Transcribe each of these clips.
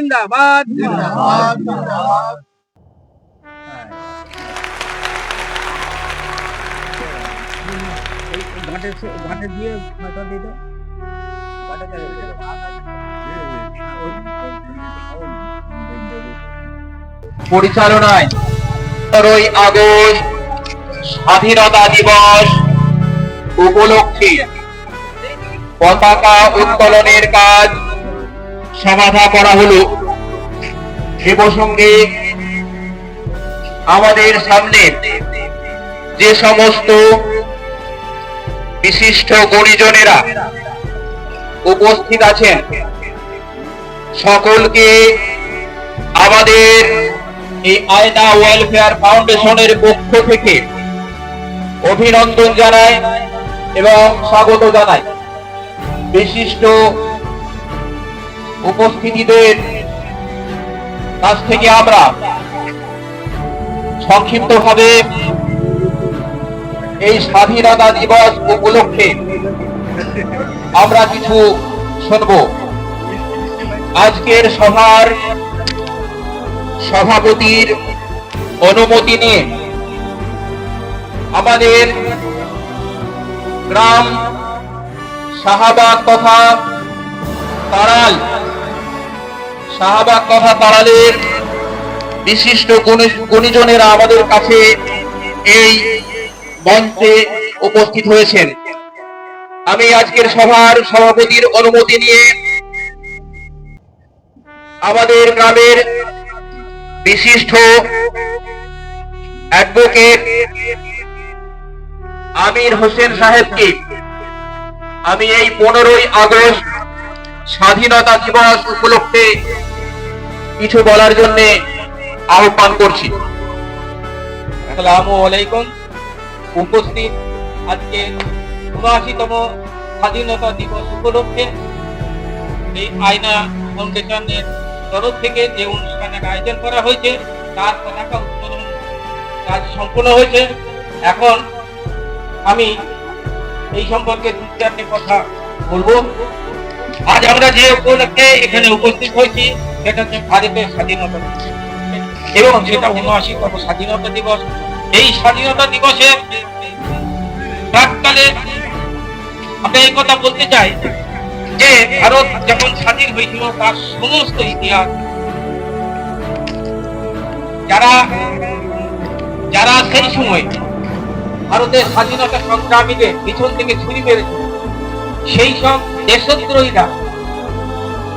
জিন্দাবাদ। পরিচালনায় পনেরোই আগস্ট স্বাধীনতা দিবস উপলক্ষে পতাকা উত্তোলনের কাজ সমাধা করা হলো। সে প্রসঙ্গে আমাদের সামনে যে সমস্ত বিশিষ্ট গুণীজনেরা উপস্থিত আছেন, সকলকে আমাদের এই আয়না ওয়েলফেয়ার ফাউন্ডেশনের পক্ষ থেকে অভিনন্দন জানায় এবং স্বাগত জানায় বিশিষ্ট উপস্থিতিদের কাছ থেকে আমরা সংক্ষিপ্তভাবে এই স্বাধীনতা দিবস উপলক্ষে আমরা কিছু শুনব। আজকের সভার সভাপতির অনুমতি নিয়ে আমাদের গ্রাম শাহাবাগ তথা তারাল শাহাবাগ তথা তারালের বিশিষ্ট গুণীজনেরা আমাদের কাছে এই মঞ্চে উপস্থিত হয়েছেন। আমি আজকের সভার সভাপতির অনুমতি নিয়ে আমাদের গ্রামের বিশিষ্ট অ্যাডভোকেট আমির হোসেন সাহেবকে আমি এই পনেরোই আগস্ট স্বাধীনতা দিবস উপলক্ষে কিছু বলার জন্য আহ্বান করছি। আসসালামু আলাইকুম। উপস্থিত আজকে উনআশিতম স্বাধীনতা দিবস উপলক্ষে এই আয়না ফাউন্ডেশনের তরফ থেকে যে অনুষ্ঠানের আয়োজন করা হয়েছে, তার পতাকা উত্তোলন কাজ সম্পূর্ণ হয়েছে। এখন আমি এই সম্পর্কে দু চারটে কথা বলব। আজ আমরা যে উপলক্ষে এখানে উপস্থিত হয়েছি সেটা হচ্ছে ভারতের স্বাধীনতা এবং সেটা স্বাধীনতা দিবস। এই স্বাধীনতা দিবসে প্রাককালে আমরা এই কথা বলতে চাই যে ভারত স্বাধীন হয়েছিল, তার সমস্ত ইতিহাস যারা যারা সেই সময় ভারতের স্বাধীনতা সংগ্রামীদের পিছন থেকে ছুরি মেরেছে, সেই সব দেশদ্রোহীরা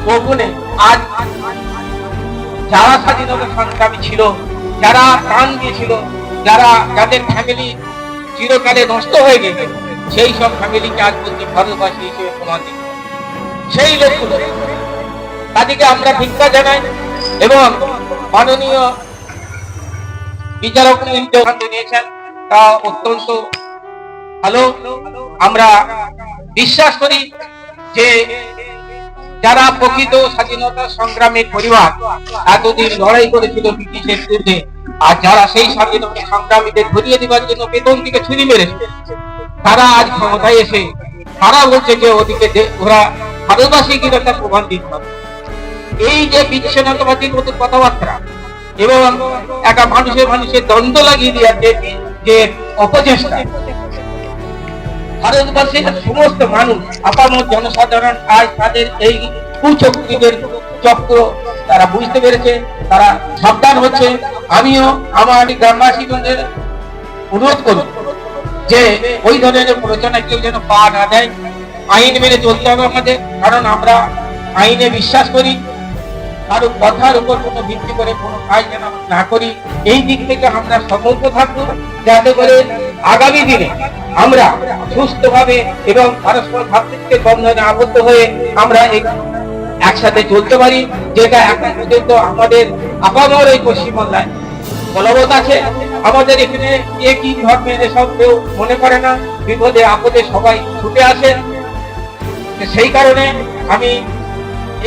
গোপনে আজ যারা স্বাধীনতা সংগ্রামী ছিল, যারা প্রাণ দিয়েছিল, যারা যাদের ফ্যামিলি চিরকালে নষ্ট হয়ে গেছে, সেই সব ফ্যামিলিকে আজ পর্যন্ত ভারতবাসী হিসেবে প্রমাণ সেই লোকগুলো, তাদেরকে আমরা ভিক্ষা জানাই এবং মাননীয় বিচারক নিয়েছেন। তা অত্যন্ত ভালো। আমরা বিশ্বাস করি যে যারা প্রকৃত স্বাধীনতা সংগ্রামের পরিবার, এতদিন লড়াই করেছিল ব্রিটিশের বিরুদ্ধে, আর যারা সেই স্বাধীনতা সংগ্রামীদের ধরিয়ে দেওয়ার জন্য বেতন থেকে ছুরি মেরেছে, তারা আজ ক্ষমতায় এসে, তারা বলছে যে ওদিকে ওরা ভারতবাসী কিন্তু একটা প্রমাণ দিতে হবে এই যে বিচ্ছিন্নতাবাদীর মতো কথাবার্তা, এবং একটা মানুষের মানুষের দ্বন্দ্ব লাগিয়ে দেওয়ার যে অপচেষ্টা ভারতবর্ষের সমস্ত মানুষ আপামর জনসাধারণ আজ তাদের এই কুচক্রীদের চক্র তারা বুঝতে পেরেছে, তারা সাবধান হচ্ছে। আমিও আমার গ্রামবাসীগণের অনুরোধ করব যে ওই ধরনের প্ররোচনা কেউ যেন পা না দেয়। আইন মেনে চলতে হবে আমাদের, কারণ আমরা আইনে বিশ্বাস করি। কারও কথার উপর কোনো ভিত্তি করে কোনো কাজ যেন না করি। এই দিক থেকে আমরা সতর্ক থাকব। যাতে করে আগামী দিনে আমরা সুস্থভাবে এবং পারস্পর ভাতৃত্বের বন্ধনে আবদ্ধ হয়ে আমরা একসাথে চলতে পারি, যেটা এখন পর্যন্ত আমাদের আপামর এই পশ্চিমবাংলায় বলবৎ আছে। আমাদের এখানে কে কি ধর্মের এসব কেউ মনে করে না, বিপদে, আপদে সবাই ছুটে আসে। সেই কারণে আমি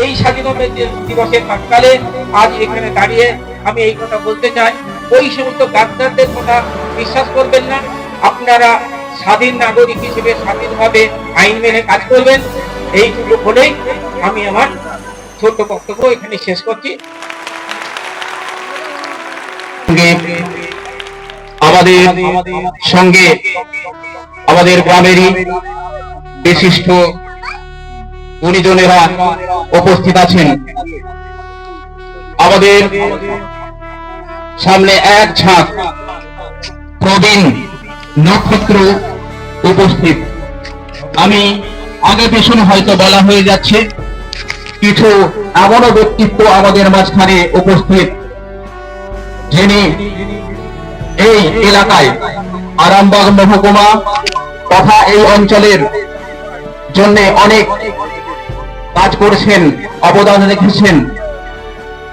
এই স্বাধীনতা দিবসের প্রাককালে আজ এখানে দাঁড়িয়ে আমি এই কথা বলতে চাই। ওই সমস্ত গাদ্দারদের কথা বিশ্বাস করবেন না। আপনারা স্বাধীন নাগরিক হিসেবে স্বাধীনভাবে আইন মেনে কাজ করবেন এইটুকু বলেই আমি আমার ছোট্ট বক্তব্য এখানে শেষ করছি। আমাদের সঙ্গে আমাদের গ্রামেরই বিশিষ্ট গুণীজনেরা উপস্থিত আছেন। আমাদের সামনে এক ঝাঁক প্রবীণ নক্ষত্র উপস্থিত। আমি আগে পেছনে হয়তো বলা হয়ে যাচ্ছে, কিছু এমনও ব্যক্তিত্ব আমাদের মাঝখানে উপস্থিত, যিনি এই এলাকায় আরামবাগ মহকুমা তথা এই অঞ্চলের জন্য অনেক কাজ করেছেন, অবদান রেখেছেন।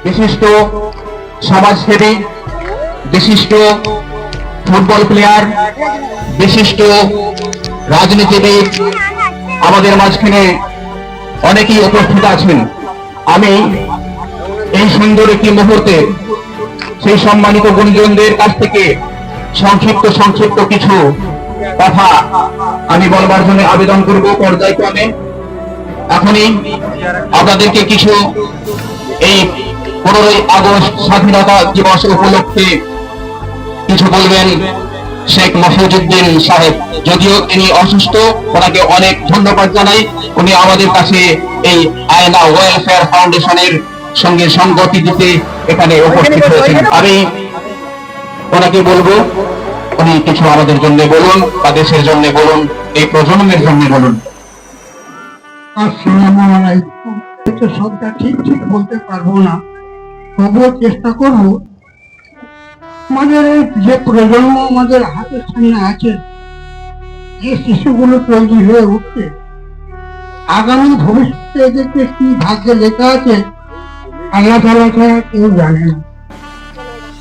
বিশিষ্ট সমাজসেবী, বিশিষ্ট ফুটবল প্লেয়ার বিশিষ্ট রাজনীতিবিদ, আমাদের মাঝখানে অনেকেই উপস্থিত আছেন। আমি এই সুন্দর একটি মুহূর্তে সেই সম্মানিত গুণজনদের কাছ থেকে সংক্ষিপ্ত সংক্ষিপ্ত কিছু কথা আমি বলবার জন্য আবেদন করব পর্যায়ক্রমে। এখনই আপনাদেরকে কিছু এই পনেরোই আগস্ট স্বাধীনতা দিবস উপলক্ষে কিছু বলবেন শেখ মফিজুদ্দিন সাহেব। যদিও তিনি অসুস্থ ওনাকে অনেক ধন্যবাদ জানাই। উনি আমাদের কাছে এই আয়না ওয়েলফেয়ার ফাউন্ডেশনের সঙ্গে সংগতি দিতে এখানে উপস্থিত হয়েছেন। আমি ওনাকে বলব উনি কিছু আমাদের জন্য বলুন বা দেশের জন্য বলুন এই প্রজন্মের জন্য বলুন। আসসালামু আলাইকুম। সবটা ঠিক ঠিক বলতে পারব না। তবুও চেষ্টা করব আমাদের যে প্রজন্ম আমাদের হাতের সামনে আছে, যে শিশুগুলো তৈরি হয়ে উঠছে, আগামী ভবিষ্যতে এদেরকে কি ভাগ্যে লেখা আছে, আল্লাহ তালা ছাড়া কেউ জানে না।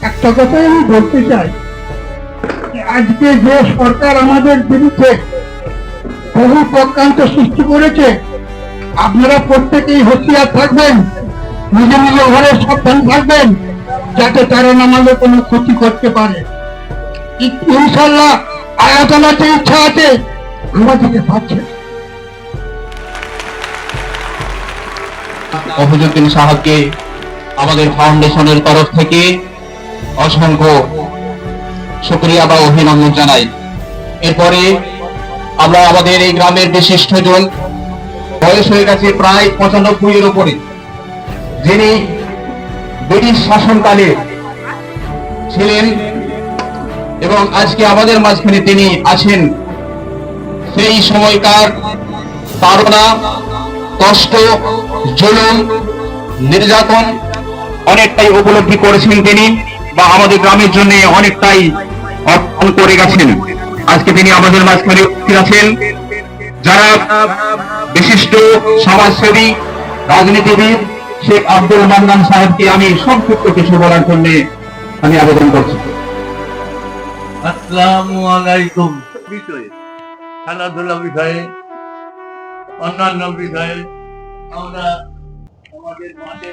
একটা কথাই আমি বলতে চাই আজকে যে সরকার আমাদের বিরুদ্ধে বহু প্রকান্ত সৃষ্টি করেছে, আপনারা প্রত্যেকেই হুঁশিয়ার থাকবেন, নিজে নিজে ঘরে সাবধান থাকবেন। যাতে তারা আমাদের কোনো ক্ষতি করতে পারে। ইচ্ছা আছে পাচ্ছে আমাদের ফাউন্ডেশনের তরফ থেকে অসংখ্য শুক্রিয়া বা অভিনন্দন জানাই। এরপরে আমরা আমাদের এই গ্রামের বিশিষ্ট বিশিষ্টজন বয়স হয়ে গেছে প্রায় পঁচানব্বই এর উপরে, যিনি ব্রিটিশ শাসনকালে ছিলেন এবং আজকে আমাদের মাঝখানে তিনি আছেন, সেই সময়কার তাড়না কষ্ট, জুলুম, নির্যাতন অনেকটাই উপলব্ধি করেছেন তিনি বা আমাদের গ্রামের জন্য অনেকটাই অর্পণ করে গেছেন। আজকে তিনি আমাদের মাঝখানে উপস্থিত আছেন। যারা বিশিষ্ট সমাজসেবী, রাজনীতিবিদ শেখ আব্দুল মান্নান সাহেবকে আমি সংক্ষিপ্ত কিছু বলার জন্য আমি আবেদন করছি। আসসালামু আলাইকুম। বিষয়ে খেলাধুলা বিষয়ে, অন্যান্য বিষয়ে আমরা আমাদের মাঠে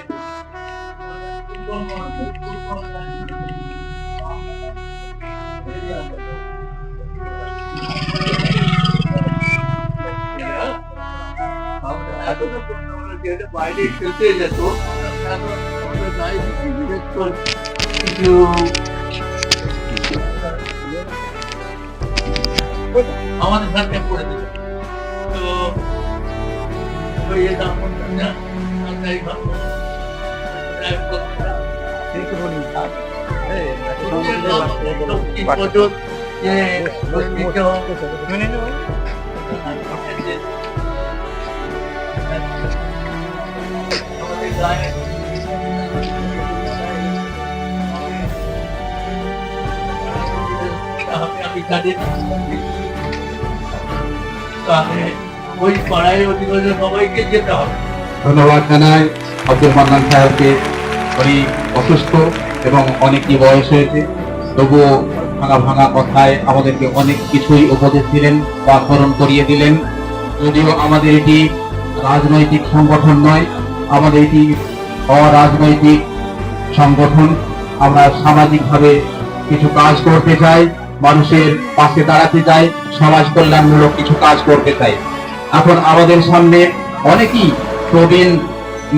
আমরা এতটা যেটা বাইরে খেলতে যেত আমাদের করে কিছু আমাদের সাথে পড়ে দিল তো ওই বলতেন না আমরা এই ভাববো ড্রাইভ ধন্যবাদ জানাই আব্দুল মান্নান সাহেবকে। উনি অসুস্থ এবং অনেকই বয়স হয়েছে। তবুও ভাঙা ভাঙা কথায় আমাদেরকে অনেক কিছুই উপদেশ দিলেন বা স্মরণ করিয়ে দিলেন। যদিও আমাদের এটি রাজনৈতিক সংগঠন নয়, আমাদের এটি অরাজনৈতিক সংগঠন। আমরা সামাজিকভাবে কিছু কাজ করতে চাই, মানুষের পাশে দাঁড়াতে চাই, সমাজ কল্যাণমূলক কিছু কাজ করতে চাই। এখন আমাদের সামনে অনেকেই প্রবীণ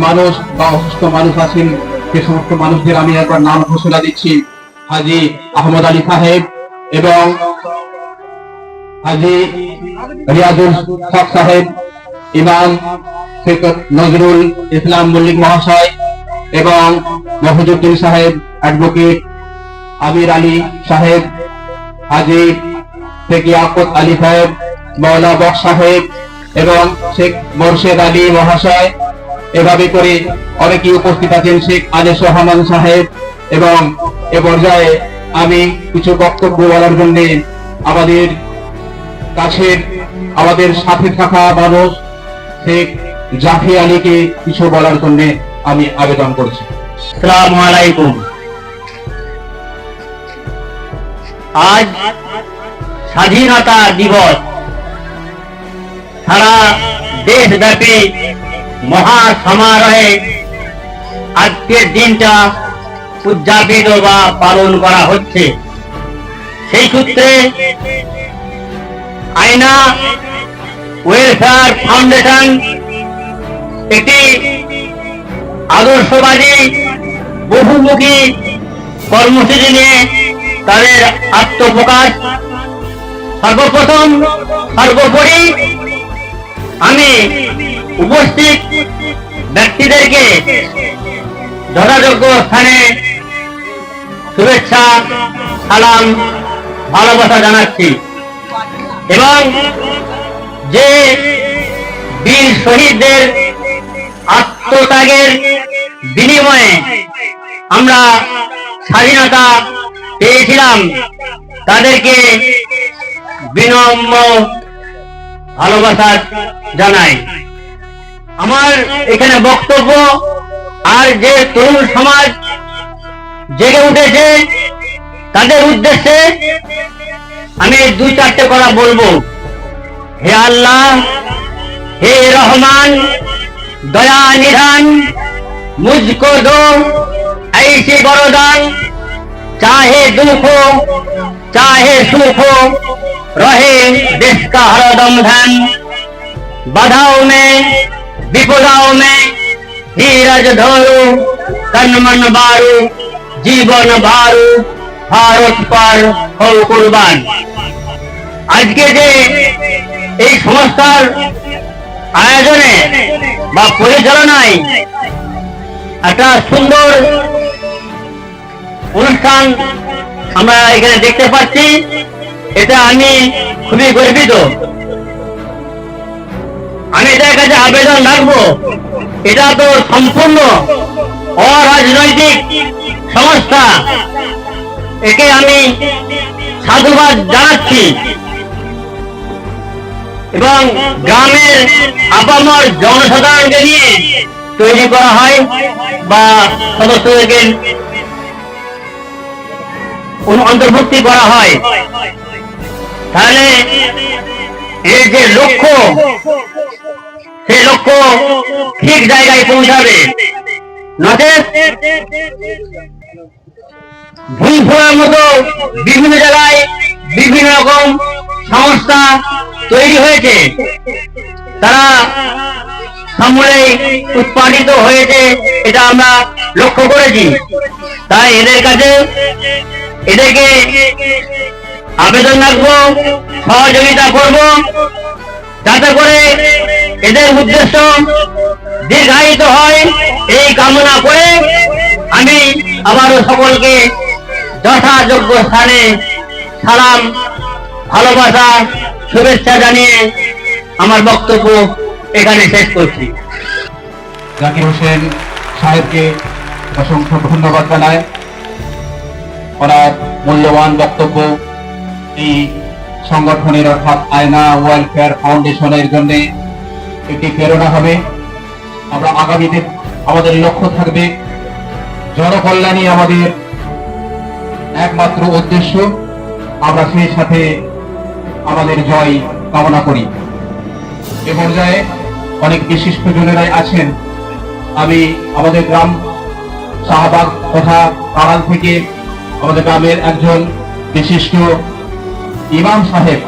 মানুষ বা অসুস্থ মানুষ আছেন সে সমস্ত মানুষদের আমি একবার নাম ঘোষণা দিচ্ছি, হাজি আহমদ আলী সাহেব এবং হাজি রিয়াজুল সাহেব। ইমাম শেখ নজরুল ইসলাম মল্লিক মহাশয় এবং মফিজুদ্দিন সাহেব অ্যাডভোকেট আমির আলী সাহেব, হাজি শেখ ইয়াকুত আলী সাহেব, মৌলা বক সাহেব এবং শেখ মোর্শেদ আলী মহাশয়। এভাবে করে অনেকেই উপস্থিত আছেন, শেখ আদেশ রহমান সাহেব এবং এ পর্যায়ে আমি কিছু বক্তব্য বলার জন্য আমাদের কাছের, আমাদের সাথে থাকা মানুষ শেখ জাফি আলীকে কিছু বলার জন্য আমি আবেদন করছি। আলাইকুম। আজ স্বাধীনতা দিবস। সারা দেশব্যাপী মহা সমারোহে আজকের দিনটা উদযাপিত বা পালন করা হচ্ছে। সেই সূত্রে আয়না ওয়েলফেয়ার ফাউন্ডেশন, একটি আদর্শবাদী, বহুমুখী কর্মসূচি নিয়ে তাদের আত্মপ্রকাশ। সর্বপ্রথম, সর্বোপরি আমি উপস্থিত ব্যক্তিদেরকে যথাযোগ্য স্থানে শুভেচ্ছা, সালাম, ভালোবাসা জানাচ্ছি। এবং যে বীর শহীদদের আত্মত্যাগের বিনিময়ে আমরা স্বাধীনতা পেয়েছিলাম, তাদেরকে বিনম্র ভালোবাসা জানাই। আমার এখানে বক্তব্য, আর যে তরুণ সমাজ জেগে উঠেছে, তাদের উদ্দেশ্যে আমি দুই চারটে কথা বলব। हे अल्लाह, हे रहमान, दया निधान, मुझको दो ऐसी बरदान चाहे दुख हो, चाहे सुख हो, रहे देश का हरदम धन। बधाओ में, विपदाओ में धीरज धरो तन मन बारू, जीवन भारू भारत पर हो कुर्बान। আজকে যে এই সংস্থার আয়োজনে বা পরিচালনায় একটা সুন্দর অনুষ্ঠান আমরা এখানে দেখতে পাচ্ছি, এটা আমি খুবই গর্বিত। আমি এটার কাছে আবেদন রাখব, এটা তো সম্পূর্ণ অরাজনৈতিক সংস্থা। একে আমি সাধুবাদ জানাচ্ছি। এবং গ্রামের আপামর জনসাধারণকে নিয়ে তৈরি করা হয় বা সদস্যদেরকে অন্তর্ভুক্তি করা হয়। তাহলে এর যে লক্ষ্য, সেই লক্ষ্য ঠিক জায়গায় পৌঁছাবে। ভুল ফোড়ার মতো বিভিন্ন জায়গায় বিভিন্ন রকম সংস্থা তৈরি হয়েছে। তারা সমূলে উৎপাদিত হয়েছে, এটা আমরা লক্ষ্য করেছি। তাই এদের কাছে এদেরকে আবেদন রাখব, সহযোগিতা করব, যাতে করে এদের উদ্দেশ্য দীর্ঘায়িত হয়। এই কামনা করে আমি আবারও সকলকে যথাযোগ্য স্থানে সালাম, ভালোবাসা শুভেচ্ছা জানিয়ে আমার বক্তব্য এখানে শেষ করছি। জাকির হোসেন সাহেবকে অসংখ্য ধন্যবাদ জানায় ওনার মূল্যবান বক্তব্য এই সংগঠনের অর্থাৎ আয়না ওয়েলফেয়ার ফাউন্ডেশনের জন্য একটি প্রেরণা হবে। আমরা আগামীতে আমাদের লক্ষ্য থাকবে জনকল্যাণই আমাদের একমাত্র উদ্দেশ্য। আমরা সেই সাথে আমাদের জয় কামনা করি। এ পর্যায়ে অনেক বিশিষ্ট জনেরাই আছেন আমি আমাদের গ্রাম শাহবাগ তথা কারাল থেকে আমাদের গ্রামের একজন বিশিষ্ট ইমাম সাহেব,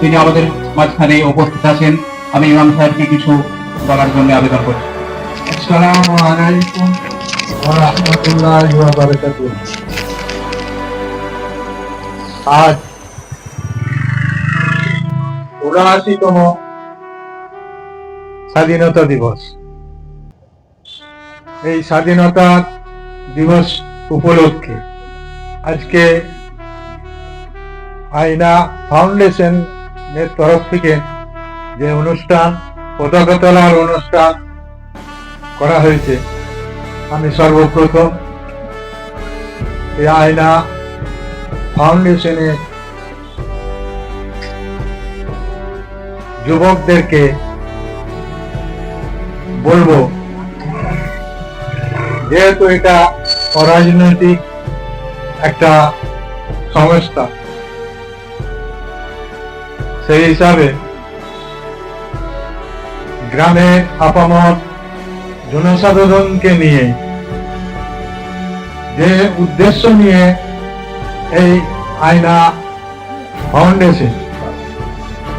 তিনি আমাদের মাঝখানে উপস্থিত আছেন। আমি ইমাম সাহেবকে কিছু বলার জন্য আবেদন করছি। আজ উনআশিতম স্বাধীনতা দিবস। এই স্বাধীনতা দিবস উপলক্ষে আজকে আয়না ফাউন্ডেশন এর তরফ থেকে যে অনুষ্ঠান, পতাকা তোলার অনুষ্ঠান করা হয়েছে, আমি সর্বপ্রথম এই আয়না ফাউন্ডেশনের যুবকদেরকে বলব, যেহেতু এটা অরাজনৈতিক একটা সংস্থা, সেই হিসাবে গ্রামের আপামর জনসাধারণকে নিয়ে যে উদ্দেশ্য নিয়ে এই আয়না ফাউন্ডেশন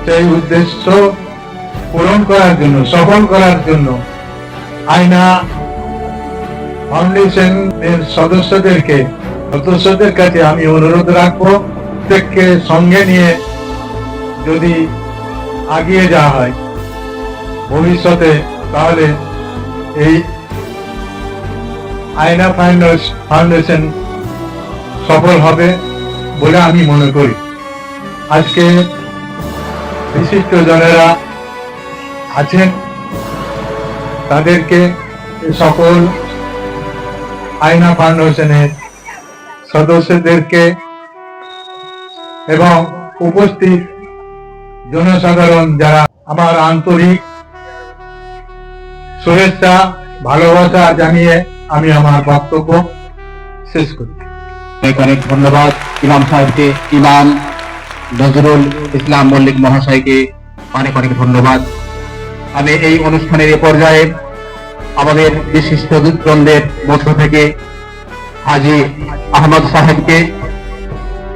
সেই উদ্দেশ্য পূরণ করার জন্য, সফল করার জন্য আয়না ফাউন্ডেশন এর সদস্যদেরকে, সদস্যদের কাছে আমি অনুরোধ রাখব, প্রত্যেককে সঙ্গে নিয়ে যদি আগিয়ে যাওয়া হয় ভবিষ্যতে, তাহলে এই আয়না ফাউন্ডেশ- ফাউন্ডেশন সফল হবে বলে আমি মনে করি। আজকে বিশিষ্ট জনেরা আছেন। তাদেরকে সকল আয়না ফাউন্ডেশনের সদস্যদেরকে এবং উপস্থিত জনসাধারণ যারা আমার আন্তরিক শুভেচ্ছা, ভালোবাসা জানিয়ে আমি আমার বক্তব্য শেষ করি। অনেক অনেক ধন্যবাদ ইমাম সাহেবকে। ইমাম নজরুল ইসলাম মল্লিক মহাশয়কে অনেক অনেক ধন্যবাদ। আমি এই অনুষ্ঠানের এ পর্যায়ে আমাদের বিশিষ্ট জনদের মধ্য থেকে হাজি আহমদ সাহেবকে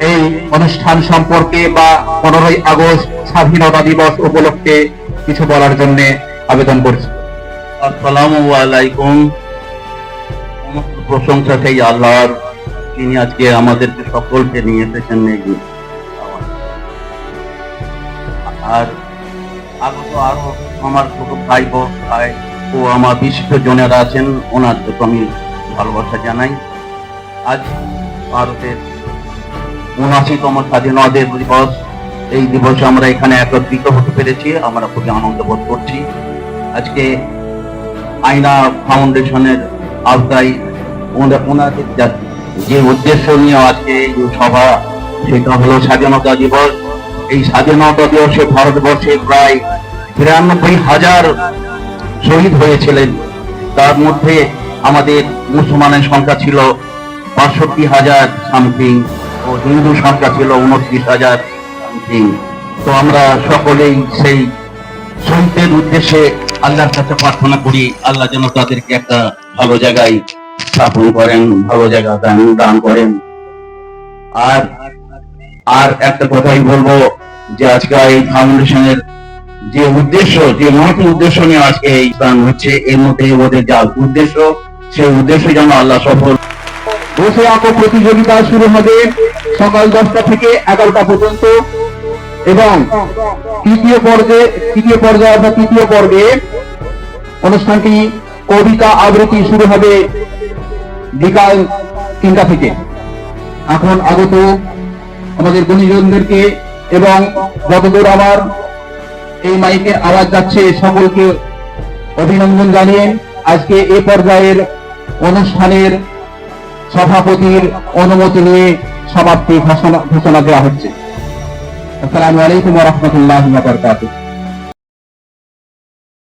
এই অনুষ্ঠান সম্পর্কে বা পনেরোই আগস্ট স্বাধীনতা দিবস উপলক্ষে কিছু বলার জন্য আবেদন করছি। আসসালামু আলাইকুম। প্রশংসা সেই আল্লাহর তিনি আজকে আমাদেরকে সকলকে নিয়ে এসেছেন এই আর আগত আরও আমার ছোট ভাই বোন ভাই ও আমার বিশিষ্ট জনেরা আছেন ওনার জন্য আমি ভালোবাসা জানাই। আজ ভারতের উনআশিতম স্বাধীনতা দিবস। এই দিবসে আমরা এখানে একত্রিত হতে পেরেছি, আমরা খুবই আনন্দ বোধ করছি। আজকে আয়না ফাউন্ডেশনের আওতায় ওনা- ওনাদের যে উদ্দেশ্য নিয়ে আজকে সভা, সেটা হলো স্বাধীনতা দিবস। এই স্বাধীনতা দিবসে ভারতবর্ষে প্রায় বিরানব্বই হাজার শহীদ হয়েছিলেন। তার মধ্যে আমাদের মুসলমানের সংখ্যা ছিল বাষট্টি হাজার সামথিং ও হিন্দু সংখ্যা ছিল উনত্রিশ হাজার সামথিং তো আমরা সকলেই সেই শহীদদের উদ্দেশ্যে আল্লাহর কাছে প্রার্থনা করি, আল্লাহ যেন তাদেরকে একটা ভালো জায়গায় স্থাপন করেন, ভালো জায়গা দান দান করেন। আর আর একটা কথাই বলব যে আজকে এই ফাউন্ডেশনের যে উদ্দেশ্য, যে মহৎ উদ্দেশ্য নিয়ে আজকে এই স্থান হচ্ছে, এর মধ্যে ওদের যা উদ্দেশ্য, সেই উদ্দেশ্য যেন আল্লাহ সফল। বসে আঁকো প্রতিযোগিতা শুরু হবে সকাল দশটা থেকে এগারোটা পর্যন্ত এবং তৃতীয় পর্বে, তৃতীয় পর্যায়ে অর্থাৎ তৃতীয় পর্বে অনুষ্ঠানটি কবিতা আবৃত্তি শুরু হবে বিকাল তিনটা থেকে। এখন আগত আমাদের গুণীজনদেরকে এবং যতদূর আমার এই মাইকের আওয়াজ যাচ্ছে, সকলকে অভিনন্দন জানিয়ে আজকে এ পর্যায়ের অনুষ্ঠানের সভাপতির অনুমতি নিয়ে সমাপ্তি ঘোষণা দেওয়া হচ্ছে। আসসালামু আলাইকুম রহমতুল্লাহ বারকাতুহ।